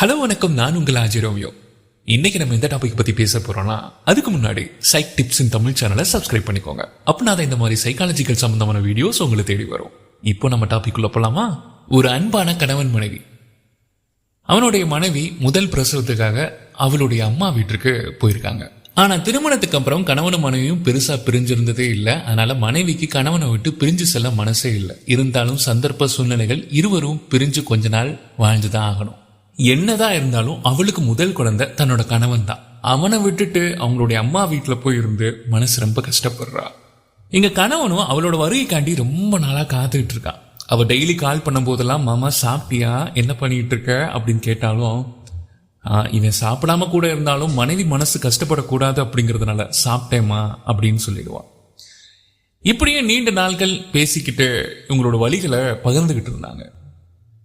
Hello வணக்கம். நான் உங்கள் ஆஜி ரோமியோ. இன்னைக்கு நம்ம எந்த டாபிக் பத்தி பேச போறோம்னா அதுக்கு முன்னாடி சைக் டிப்ஸ் இன் தமிழ் சேனலை சப்ஸ்கிரைப் பண்ணிக்கோங்க. அப்படின்னா தான் இந்த மாதிரி சைக்காலஜிக்கல் சம்பந்தமான வீடியோஸ் உங்களை தேடி வரும். இப்போ நம்ம டாபிக் உள்ள போலாமா? ஒரு அன்பான கணவன் மனைவி. அவனுடைய மனைவி முதல் பிரசவத்துக்காக அவளுடைய அம்மா வீட்டுக்கு போயிருக்காங்க. ஆனா திருமணத்துக்கு அப்புறம் கணவனும் மனைவியும் பெருசா பிரிஞ்சிருந்ததே இல்லை. அதனால மனைவிக்கு கணவனை விட்டு பிரிஞ்சு செல்ல மனசே இல்லை. இருந்தாலும் சந்தர்ப்ப சூழ்நிலைகள் இருவரும் பிரிஞ்சு கொஞ்ச நாள் வாழ்ந்துதான் ஆகணும். என்னதான் இருந்தாலும் அவளுக்கு முதல் குழந்தை தன்னோட கணவன் தான். அவனை விட்டுட்டு அவங்களுடைய அம்மா வீட்டில் போய் இருந்து மனசு ரொம்ப கஷ்டப்படுறா. எங்க கணவனும் அவளோட வருகைக்காண்டி ரொம்ப நாளா காத்துக்கிட்டு இருக்கான். அவள் டெய்லி கால் பண்ணும் போதெல்லாம் மாமா சாப்பிட்டியா? என்ன பண்ணிட்டு இருக்க? அப்படின்னு கேட்டாலும் இவன் சாப்பிடாம கூட இருந்தாலும் மனைவி மனசு கஷ்டப்படக்கூடாது அப்படிங்கிறதுனால சாப்பிட்டேம்மா அப்படின்னு சொல்லிடுவான். இப்படியே நீண்ட நாட்கள் பேசிக்கிட்டு இவங்களோட வழிகளை பகிர்ந்துகிட்டு இருந்தாங்க.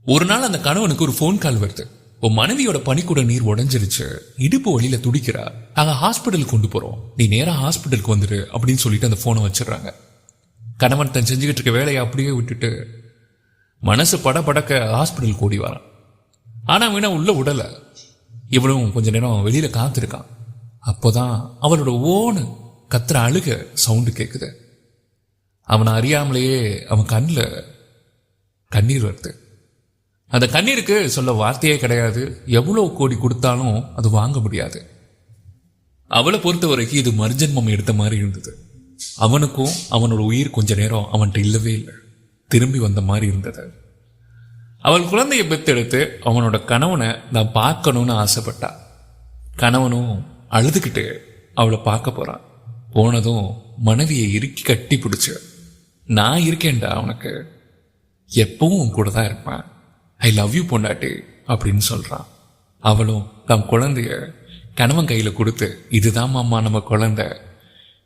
ஒரு நாள் அந்த கணவனுக்கு ஒரு ஃபோன் கால் வருது. உன் மனைவியோட பனிக்கூட நீர் உடஞ்சிருச்சு இடுப்பு வழியில துடிக்கிறா. நாங்க ஹாஸ்பிட்டலுக்கு கொண்டு போறோம். நீ நேரா ஹாஸ்பிட்டலுக்கு வந்துரு அப்படின்னு சொல்லிட்டு அந்த போனை வச்சிடுறாங்க. கணவன் தன் செஞ்சுக்கிட்டு இருக்க வேலையை அப்படியே விட்டுட்டு மனசு பட படக்க ஹாஸ்பிட்டலுக்கு ஓடி வரான். ஆனா வீணா உள்ள விடல இவனும் கொஞ்ச நேரம் வெளியில காத்திருக்கான். அப்போதான் அவளோட ஓனு கத்துற அழுக சவுண்டு கேட்குது அவனை அறியாமலேயே அவன் கண்ணில் கண்ணீர் வருது. அந்த கண்ணீருக்கு சொல்ல வார்த்தையே கிடையாது. எவ்வளவு கோடி கொடுத்தாலும் அது வாங்க முடியாது. அவளை பொறுத்த வரைக்கும் இது மறுஜன்மம் எடுத்த மாதிரி இருந்தது. அவனுக்கும் அவனோட உயிர் கொஞ்ச நேரம் அவன்கிட்ட இல்லவே இல்லை. திரும்பி வந்த மாதிரி இருந்தது. அவள் குழந்தையை பெத்தெடுத்து அவனோட கணவனை நான் பார்க்கணும்னு ஆசைப்பட்டா. கணவனும் அழுதுகிட்டு அவளை பார்க்க போறான். போனதும் மனைவியை இறுக்கி கட்டி பிடிச்சு நான் இருக்கேன்டா அவனுக்கு எப்பவும் கூட தான் இருப்பேன். ஐ லவ் யூ பொண்டாட்டி அப்படின்னு சொல்கிறான் அவளும் தம் குழந்தைய கணவன் கையில் கொடுத்து இதுதான் மாமா நம்ம குழந்தை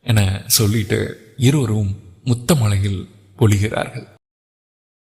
என சொல்லிட்டு இருவரும் முத்த மலையில் பொழிகிறார்கள்.